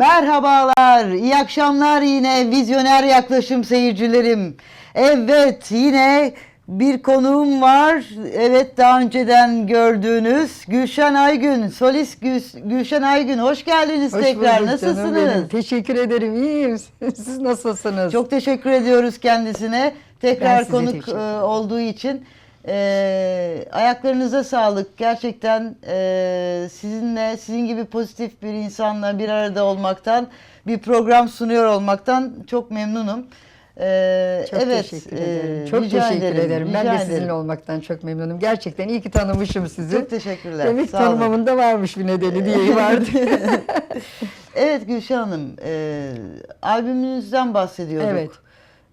Merhabalar, iyi akşamlar yine vizyoner yaklaşım seyircilerim. Evet, yine bir konuğum var. Evet, daha önceden gördüğünüz Gülşen Aygün, solist Gül- Gülşen Aygün. Hoş geldiniz Hoş tekrar. bulduk Nasılsınız? benim. Teşekkür ederim. İyiyim. Siz nasılsınız? Çok teşekkür ediyoruz kendisine. Tekrar konuk e, olduğu için. E, ayaklarınıza sağlık. Gerçekten e, sizinle, sizin gibi pozitif bir insanla bir arada olmaktan, bir program sunuyor olmaktan çok memnunum. E, çok evet, teşekkür e, ederim. Çok rica teşekkür ederim. Ben rica de sizinle ederim. olmaktan çok memnunum. Gerçekten iyi ki tanımışım sizi. Çok teşekkürler. Demek Sağ tanımamın da varmış bir nedeni diye vardı. Evet Gülşen Hanım, e, albümünüzden bahsediyorduk. Evet.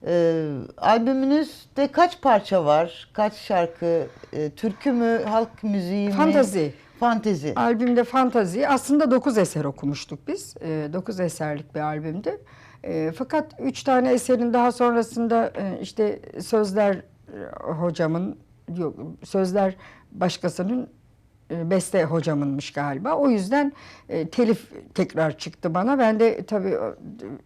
E, albümünüzde kaç parça var? Kaç şarkı? E, türkü mü, halk müziği mi? Fantazi. Fantezi. Albümde Fantazi. Aslında 9 eser okumuştuk biz. 9 eserlik bir albümdü. E, Fakat 3 tane eserin daha sonrasında e, işte sözler e, hocamın yok sözler başkasının e, beste hocamınmış galiba. O yüzden e, telif tekrar çıktı bana. Ben de tabii e,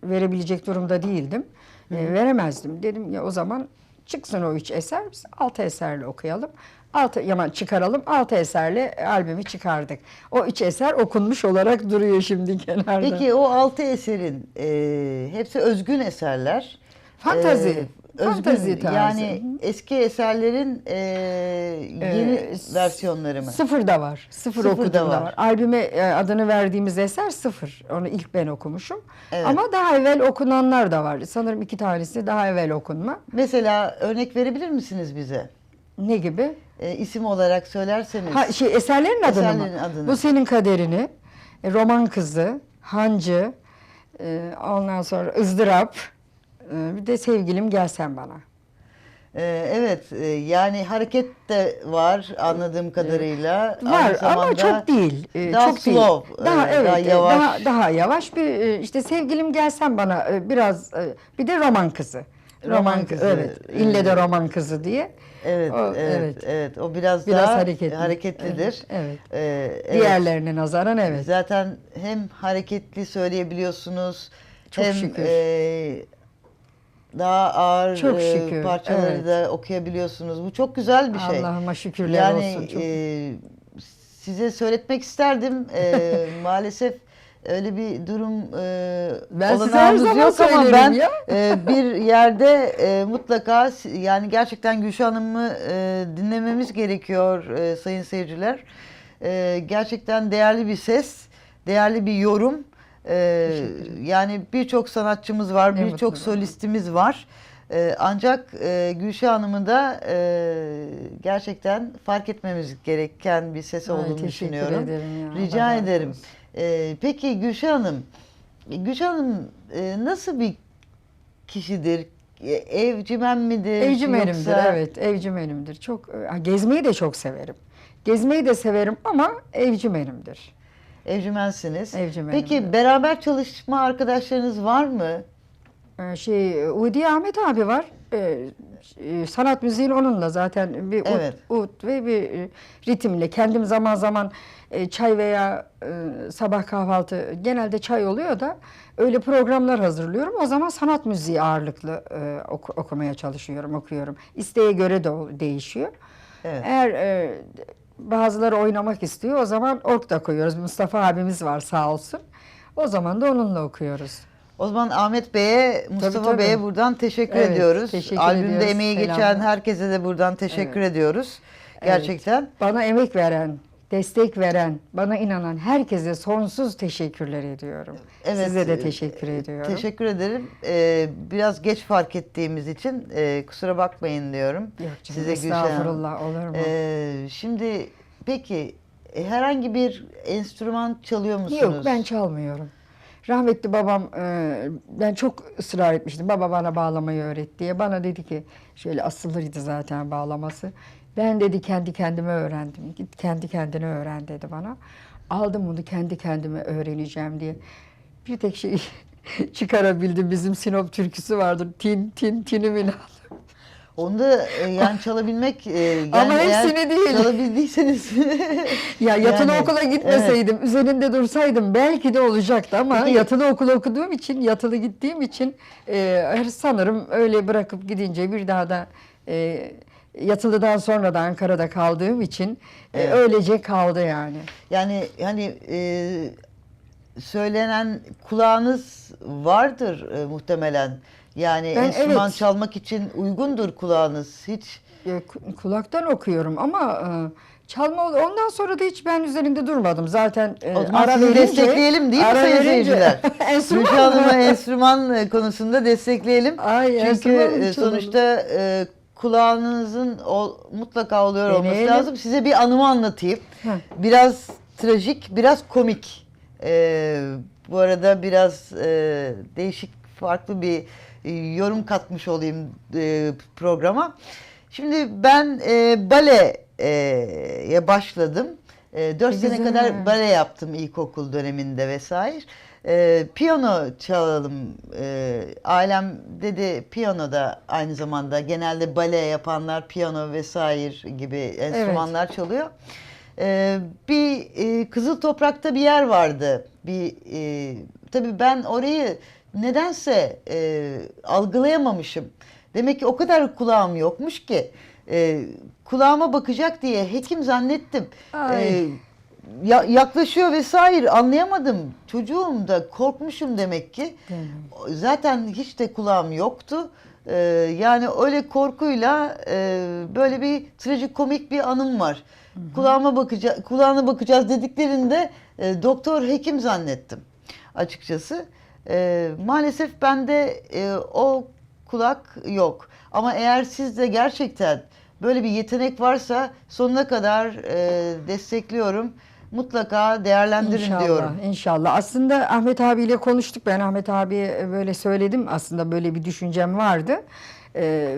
verebilecek durumda değildim. E, veremezdim. Dedim ya o zaman çıksın o üç eser. Biz altı eserle okuyalım. Altı, yaman çıkaralım. Altı eserle albümü çıkardık. O üç eser okunmuş olarak duruyor şimdi kenarda. Peki o altı eserin e, hepsi özgün eserler. Fantazi. E, Fantazi tarzı. Yani eski eserlerin e, yeni Ee, versiyonları mı? Sıfır da var. Sıfır, Sıfır okudum da var. var. Albüme e, adını verdiğimiz eser sıfır. Onu ilk ben okumuşum. Evet. Ama daha evvel okunanlar da var. Sanırım iki tanesi daha evvel okunma. Mesela örnek verebilir misiniz bize? Ne gibi? E, isim olarak söylerseniz. Ha, şey eserlerin adını Eserlerin mı? adını. Bu senin kaderini. e, Roman kızı, hancı, e, ondan sonra ızdırap, bir de sevgilim gelsen bana. Ee, evet, e, yani hareket de var anladığım kadarıyla. Aynı Var ama zamanda çok değil. e, daha çok slow, değil. Daha e, evet, daha e, yavaş. daha, daha yavaş bir e, işte sevgilim gelsen bana e, biraz e, bir de roman kızı. Roman kızı, evet. e, İlle de roman kızı diye. Evet, O, evet, evet, evet. O biraz, Biraz daha hareketli. hareketlidir. Evet. Ee, evet. Diğerlerine nazaran evet. Zaten hem hareketli söyleyebiliyorsunuz, Çok hem şükür. e, daha ağır Çok e, şükür, parçaları evet. da okuyabiliyorsunuz. Bu çok güzel bir şey. Allah'ıma şükürler yani, olsun. Çok e, size söyletmek isterdim. E, maalesef öyle bir durum e, Ben size her zaman yok ama ben ya. e, bir yerde e, mutlaka yani gerçekten Gülşah Hanım'ı e, dinlememiz gerekiyor e, sayın seyirciler. E, gerçekten değerli bir ses, değerli bir yorum. E, yani birçok sanatçımız var, birçok solistimiz var. E, ancak e, Gülşah Hanım'ın da e, gerçekten fark etmemiz gereken bir ses Ay, olduğunu teşekkür düşünüyorum. ederim ya. Rica ederim. olsun. E, peki Gülşah Hanım, Gülşah Hanım e, nasıl bir kişidir? E, Evcimen midir? Evcimenimdir yoksa- evet evcimenimdir. Çok e, gezmeyi de çok severim. Gezmeyi de severim ama evcimenimdir. Evcimensiniz. Evcimenim, Peki beraber çalışma arkadaşlarınız var mı? Ee, Şey Udi Ahmet abi var. Ee, e, sanat müziğin onunla zaten bir ut, Evet. ut ve bir e, ritimle kendim zaman zaman e, çay veya sabah kahvaltı genelde çay oluyor da öyle programlar hazırlıyorum. O zaman sanat müziği ağırlıklı oku- okumaya çalışıyorum, okuyorum. İsteğe göre de değişiyor. Evet. Eğer bazıları oynamak istiyor o zaman ork da koyuyoruz. Mustafa abimiz var sağ olsun. O zaman da onunla okuyoruz. O zaman Ahmet Bey'e, Mustafa. Bey'e buradan teşekkür Evet, ediyoruz. teşekkür Albümde ediyoruz. emeği geçen Selamlar. herkese de buradan teşekkür ediyoruz. Evet. Gerçekten. Bana emek veren, destek veren, bana inanan herkese sonsuz teşekkürler ediyorum. Evet, Size de e, teşekkür ediyorum. Teşekkür ederim. Ee, biraz geç fark ettiğimiz için e, kusura bakmayın diyorum. Yok canım, Size Gülşen estağfurullah olur mu? Ee, şimdi peki e, herhangi bir enstrüman çalıyor musunuz? Yok ben çalmıyorum. Rahmetli babam e, ben çok ısrar etmiştim. Baba bana bağlamayı öğret diye. Bana dedi ki şöyle asılıydı zaten bağlaması. Ben dedi kendi kendime öğrendim. Git kendi kendine öğren dedi bana. Aldım bunu kendi kendime öğreneceğim diye. Bir tek şey çıkarabildim. Bizim Sinop türküsü vardır. Tin tin tinimin aldım. Onu da e, yani çalabilmek e, yani Ama hepsini değil. Çalabildiyseniz Ya yatılı Yani, okula gitmeseydim, üzerinde dursaydım belki de olacaktı ama Peki- yatılı okul okuduğum için, yatılı gittiğim için e, sanırım öyle bırakıp gidince bir daha da e, yatılıdan sonra da Ankara'da kaldığım için e, Evet. öylece kaldı yani. Yani hani e, söylenen kulağınız vardır e, muhtemelen. Yani Ben enstrüman evet. çalmak için uygundur kulağınız. Hiç E, ku- kulaktan okuyorum ama e, çalma ondan sonra da hiç ben üzerinde durmadım. Zaten e, ara verince, destekleyelim değil mi sayın seyirciler? enstrüman Hanım'ı mı? enstrüman e, konusunda destekleyelim. Ay, Çünkü e, sonuçta e, kulağınızın ol- mutlaka oluyor olması Deneyelim. lazım. Size bir anımı anlatayım. Heh. Biraz trajik, biraz komik. E, bu arada biraz e, değişik, farklı bir e, yorum katmış olayım e, programa. Şimdi ben e, baleye başladım. E, 4 Ne sene güzel. kadar bale yaptım ilkokul döneminde vesaire. E, piyano çalalım. E, ailem dedi piyano da aynı zamanda genelde bale yapanlar piyano vesaire gibi enstrümanlar çalıyor. E, bir e, Kızıl Toprak'ta bir yer vardı. Bir e, tabii ben orayı nedense e, algılayamamışım. Demek ki o kadar kulağım yokmuş ki e, kulağıma bakacak diye hekim zannettim. Ay. E, ya- yaklaşıyor vesaire anlayamadım. Çocuğum da korkmuşum demek ki. Değil? Zaten hiç de kulağım yoktu. Ee, yani öyle korkuyla e, böyle bir trajikomik bir anım var. Kulağıma bakacağız, kulağına bakacağız dediklerinde e, doktor hekim zannettim açıkçası. E, maalesef bende e, o kulak yok. Ama eğer sizde gerçekten böyle bir yetenek varsa sonuna kadar e, destekliyorum. Mutlaka değerlendirin İnşallah, diyorum. inşallah. Aslında Ahmet abiyle konuştuk. Ben Ahmet abiye böyle söyledim. Aslında böyle bir düşüncem vardı. Ee,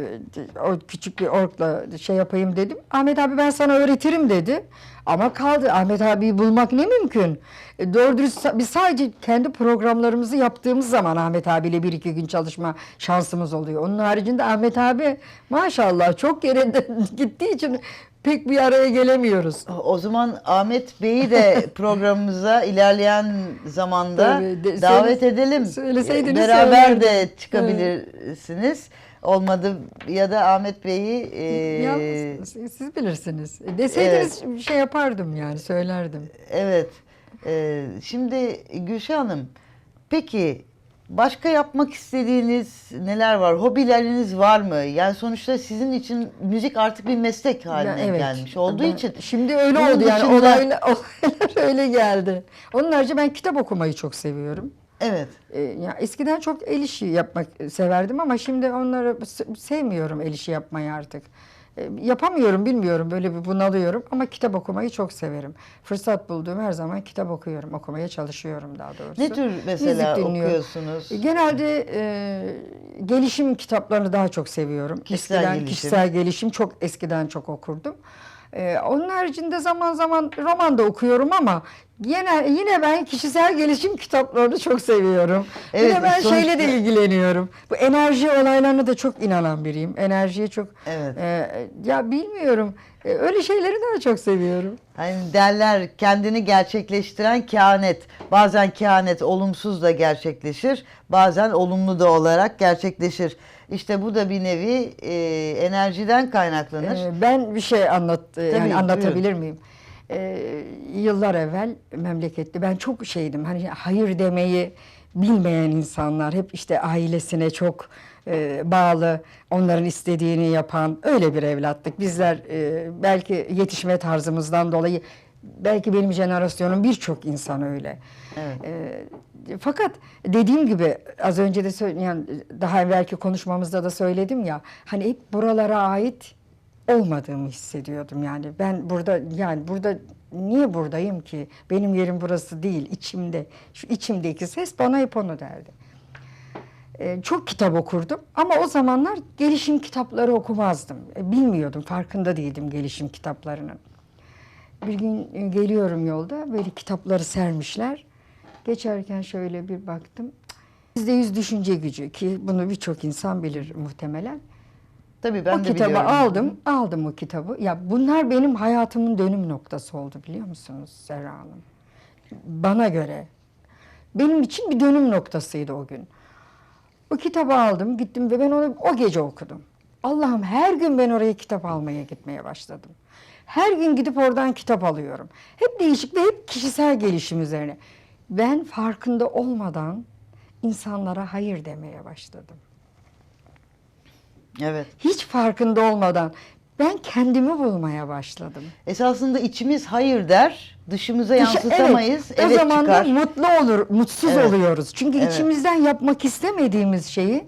o küçük bir orkla şey yapayım dedim. Ahmet abi ben sana öğretirim dedi. Ama kaldı. Ahmet abiyi bulmak ne mümkün? E, Doğru dürüst biz sadece kendi programlarımızı yaptığımız zaman Ahmet abiyle bir iki gün çalışma şansımız oluyor. Onun haricinde Ahmet abi maşallah çok yerinde gittiği için pek bir araya gelemiyoruz. O zaman Ahmet Bey'i de programımıza ilerleyen zamanda Tabii, de- davet söyle- edelim. söyleseydiniz Beraber de çıkabilirsiniz. Olmadı ya da Ahmet Bey'i e, Yalnız siz- bilirsiniz. E, Deseydiniz şey yapardım yani söylerdim. evet. E, şimdi Gülşah Hanım peki başka yapmak istediğiniz neler var? Hobileriniz var mı? Yani sonuçta sizin için müzik artık bir meslek haline Ya, evet. gelmiş olduğu Ben- için Şimdi öyle Bunun oldu yani olaylar, olaylar öyle geldi. Onun harici ben kitap okumayı çok seviyorum. evet. E, ya eskiden çok el işi yapmak severdim ama şimdi onları se- sevmiyorum el işi yapmayı artık. E, yapamıyorum bilmiyorum böyle bir bunalıyorum ama kitap okumayı çok severim. Fırsat bulduğum her zaman kitap okuyorum, okumaya çalışıyorum daha doğrusu. Ne tür mesela Müzik dinliyorum. okuyorsunuz? E, Genelde e, gelişim kitaplarını daha çok seviyorum. Kişisel eskiden gelişim. kişisel gelişim çok eskiden çok okurdum. E, onun haricinde zaman zaman roman da okuyorum ama yine yine ben kişisel gelişim kitaplarını çok seviyorum. Evet, yine ben sonuçta- şeyle de ilgileniyorum. Bu enerji olaylarına da çok inanan biriyim. Enerjiye çok Evet. e, ya bilmiyorum. E, öyle şeyleri daha çok seviyorum. Hani derler kendini gerçekleştiren kehanet. Bazen kehanet olumsuz da gerçekleşir. Bazen olumlu da olarak gerçekleşir. İşte bu da bir nevi e, enerjiden kaynaklanır. Ee, ben bir şey anlat e, Tabii, yani anlatabilir miyim? Ee, yıllar evvel memlekette ben çok şeydim hani hayır demeyi bilmeyen insanlar hep işte ailesine çok e, bağlı onların istediğini yapan öyle bir evlattık. Bizler e, belki yetişme tarzımızdan dolayı belki benim jenerasyonum birçok insan öyle. Evet. Ee, fakat dediğim gibi az önce de söyle, yani daha evvelki konuşmamızda da söyledim ya hani hep buralara ait olmadığımı hissediyordum yani ben burada yani burada niye buradayım ki benim yerim burası değil içimde şu içimdeki ses bana hep onu derdi. Ee, çok kitap okurdum ama o zamanlar gelişim kitapları okumazdım. E, Bilmiyordum, farkında değildim gelişim kitaplarının. Bir gün geliyorum yolda böyle kitapları sermişler. Geçerken şöyle bir baktım. Yüzde yüz düşünce gücü ki bunu birçok insan bilir muhtemelen. Tabii ben o de kitabı biliyorum. aldım, aldım o kitabı. Ya bunlar benim hayatımın dönüm noktası oldu biliyor musunuz Serra Hanım? Bana göre. Benim için bir dönüm noktasıydı o gün. O kitabı aldım, gittim ve ben onu o gece okudum. Allah'ım her gün ben oraya kitap almaya gitmeye başladım. Her gün gidip oradan kitap alıyorum. Hep değişik ve hep kişisel gelişim üzerine. Ben farkında olmadan insanlara hayır demeye başladım Evet. hiç farkında olmadan ben kendimi bulmaya başladım. Esasında içimiz hayır der, dışımıza Dışı- yansıtamayız. evet, Evet, o zaman çıkar. da mutlu olur, mutsuz Evet. oluyoruz. Çünkü Evet. içimizden yapmak istemediğimiz şeyi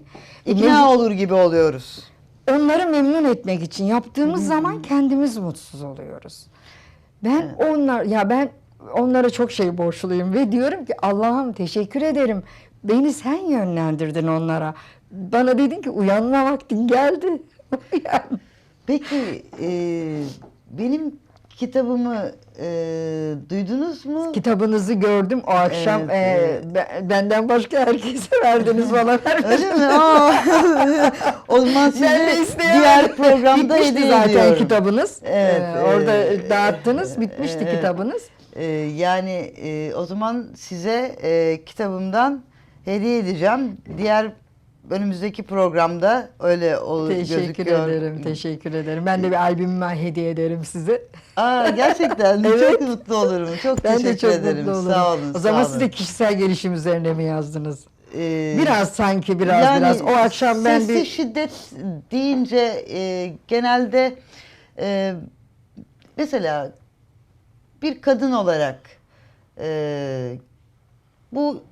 İkna olur gibi oluyoruz. Onları memnun etmek için yaptığımız zaman kendimiz mutsuz oluyoruz. Ben onlar ya ben onlara çok şey borçluyum ve diyorum ki Allah'ım teşekkür ederim. Beni sen yönlendirdin onlara. Bana dedin ki uyanma vaktin geldi. Peki e, benim kitabımı e, duydunuz mu? Kitabınızı gördüm o akşam. Evet, Ee, evet. be- benden başka herkese verdiniz bana vermediniz. Öyle mi? Aa. o zaman diğer programda Bitmişti zaten ediyorum. kitabınız. Evet, Ee, orada e, dağıttınız, bitmişti evet. kitabınız. Ee, yani e, o zaman size e, kitabımdan hediye edeceğim. Diğer önümüzdeki programda öyle o Teşekkür gözüküyor. ederim, teşekkür ederim. Ben de bir albümümü hediye ederim size. Aa, gerçekten Evet. çok mutlu olurum. Çok Ben teşekkür de çok ederim. mutlu olurum. Sağ olun. O zaman siz de kişisel gelişim üzerine mi yazdınız? Ee, Biraz sanki biraz yani biraz. O akşam ben sesli bir şiddet deyince e, genelde e, mesela bir kadın olarak e, bu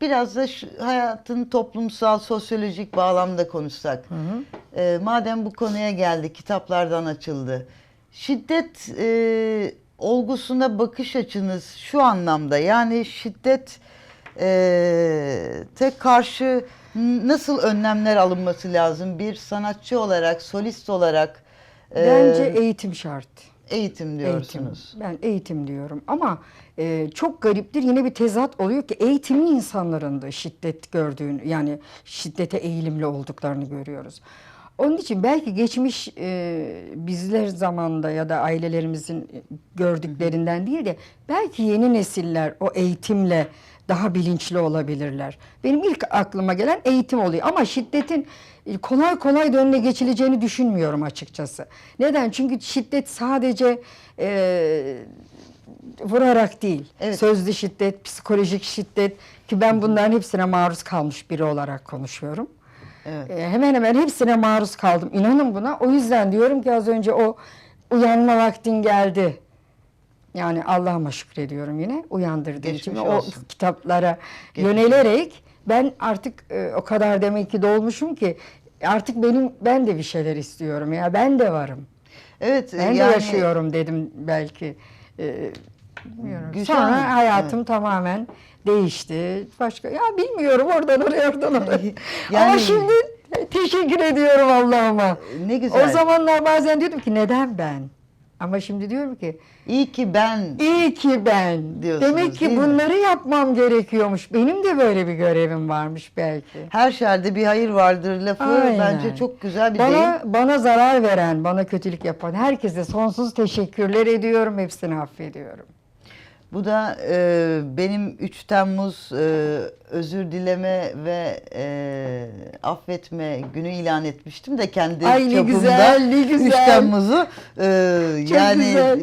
biraz da şu, hayatın toplumsal sosyolojik bağlamda konuşsak. E, madem bu konuya geldi, kitaplardan açıldı. Şiddet e, olgusuna bakış açınız şu anlamda yani şiddet e, te karşı nasıl önlemler alınması lazım bir sanatçı olarak, solist olarak e, bence eğitim şart. Eğitim diyorsunuz. Eğitim. Ben eğitim diyorum ama e, çok gariptir yine bir tezat oluyor ki eğitimli insanların da şiddet gördüğünü yani şiddete eğilimli olduklarını görüyoruz. Onun için belki geçmiş e, bizler zamanda ya da ailelerimizin gördüklerinden değil de belki yeni nesiller o eğitimle daha bilinçli olabilirler. Benim ilk aklıma gelen eğitim oluyor ama şiddetin kolay kolay da önüne geçileceğini düşünmüyorum açıkçası. Neden? Çünkü şiddet sadece e, vurarak değil. Evet. Sözlü şiddet, psikolojik şiddet ki ben bunların hepsine maruz kalmış biri olarak konuşuyorum. Evet. E, hemen hemen hepsine maruz kaldım. İnanın buna. O yüzden diyorum ki az önce o uyanma vaktin geldi. Yani Allah'ıma şükrediyorum yine uyandırdığı için. O kitaplara Geçmiş yönelerek ben artık e, o kadar demek ki dolmuşum ki artık benim ben de bir şeyler istiyorum ya ben de varım. Evet, Ben de yani yaşıyorum dedim belki. E, bilmiyorum. Gülşen Sonra hayatım tamamen değişti. Başka ya bilmiyorum oradan oraya oradan oraya. Ama Yani- şimdi teşekkür ediyorum Allah'ıma. Ne güzel. O zamanlar bazen diyordum ki neden ben? Ama şimdi diyorum ki İyi ki ben iyi ki ben. Diyorsunuz, Demek ki değil mi? bunları yapmam gerekiyormuş. Benim de böyle bir görevim varmış belki. her şerde bir hayır vardır lafı Aynen. bence çok güzel bir deyim. Bana bana zarar veren, bana kötülük yapan herkese sonsuz teşekkürler ediyorum. Hepsini affediyorum. Bu da e, benim 3 Temmuz e, özür dileme ve e, affetme günü ilan etmiştim de kendi Ay ne çapımda güzel, ne 3 güzel. Temmuz'u e, Çok yani güzel.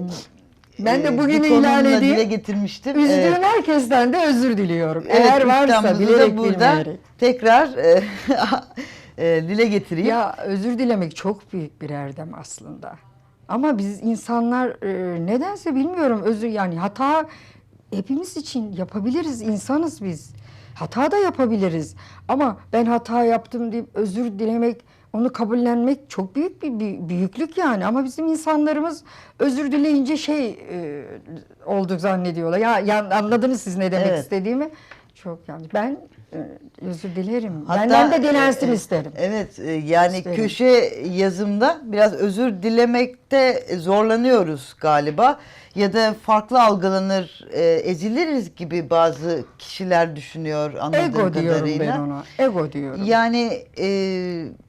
Ben de e, bugünü bu ilan edeyim. dile getirmiştim. Üzdüğüm Evet. herkesten de özür diliyorum. Evet, Eğer 3 varsa bilerek burada bilmeyerek. tekrar e, e, dile getireyim. Ya özür dilemek çok büyük bir erdem aslında. Ama biz insanlar e, nedense bilmiyorum özür yani hata hepimiz için yapabiliriz insanız biz. Hata da yapabiliriz. Ama ben hata yaptım deyip özür dilemek, onu kabullenmek çok büyük bir, bir büyüklük yani. Ama bizim insanlarımız özür dileyince şey e, olduk zannediyorlar. Ya, ya anladınız siz ne demek Evet. istediğimi? Çok yanlış. Ben özür dilerim. Hatta- Benden de dilensin isterim. Evet e, yani İsterim. köşe yazımda biraz özür dilemekte zorlanıyoruz galiba. Ya da farklı algılanır, e, eziliriz gibi bazı kişiler düşünüyor anladığım Ego diyorum kadarıyla. ben ona. Ego diyorum. Yani e,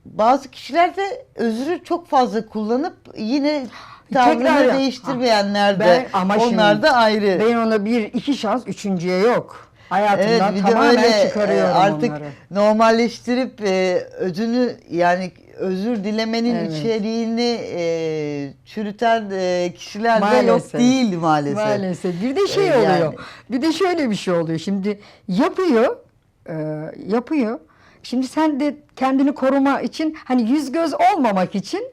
bazı kişiler de özrü çok fazla kullanıp yine tavrını değiştirmeyenler de. Ben- ama onlar şimdi da ayrı. Ben ona bir iki şans, üçüncüye yok. Hayatımdan Evet tamamen öyle e, çıkarıyorum artık onları. normalleştirip e, özünü yani özür dilemenin Evet. içeriğini e, çürüten e, kişiler de yok Maalesef. değil maalesef. Maalesef. Bir de şey Ee, oluyor. yani. Bir de şöyle bir şey oluyor. Şimdi yapıyor, e, yapıyor. Şimdi sen de kendini koruma için hani yüz göz olmamak için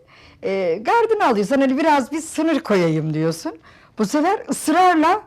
e, gardını alıyorsun. Hani biraz bir sınır koyayım diyorsun. Bu sefer ısrarla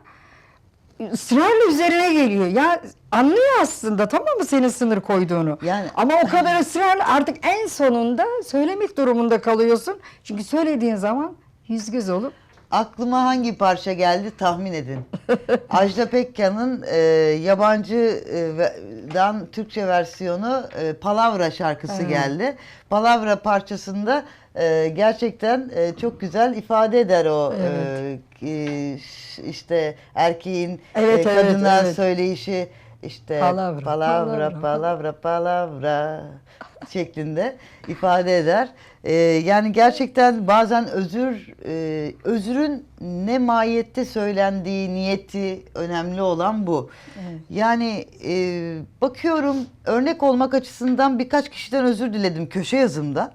ısrarla üzerine geliyor. Ya anlıyor aslında tamam mı senin sınır koyduğunu. Yani- Ama o kadar ısrarla artık en sonunda söylemek durumunda kalıyorsun. Çünkü söylediğin zaman yüz göz olup Aklıma hangi parça geldi tahmin edin. Ajda Pekkan'ın e, yabancıdan Türkçe versiyonu e, Palavra şarkısı Evet. geldi. Palavra parçasında e, gerçekten e, çok güzel ifade eder o Evet. e, e, ş- işte erkeğin Evet, e, evet, kadına evet. söyleyişi işte Palavra, palavra palavra. palavra palavra şeklinde ifade eder. Ee, yani gerçekten bazen özür e, özrün ne mahiyette söylendiği niyeti önemli olan bu. Evet. Yani e, bakıyorum örnek olmak açısından birkaç kişiden özür diledim köşe yazımda.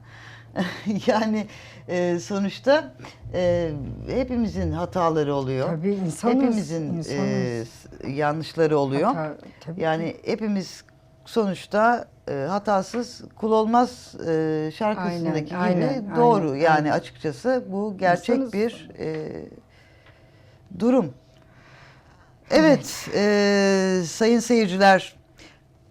yani e, sonuçta e, hepimizin hataları oluyor. Tabii insanız, Hepimizin e, insanız. s- yanlışları oluyor. Hata- tabii Yani hepimiz sonuçta e, hatasız kul olmaz e, şarkısındaki Aynen, gibi aynen, doğru. aynen, yani aynen. açıkçası bu gerçek İnsanız. bir e, durum. Evet, e, sayın seyirciler.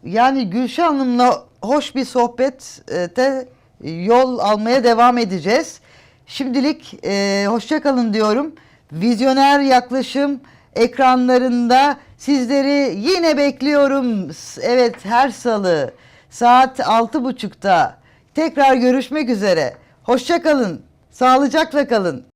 Yani Gülşah Hanım'la hoş bir sohbette yol almaya devam edeceğiz. Şimdilik e, hoşça kalın diyorum. Vizyoner yaklaşım ekranlarında sizleri yine bekliyorum. Evet her salı saat altı buçukta tekrar görüşmek üzere. Hoşça kalın. Sağlıcakla kalın.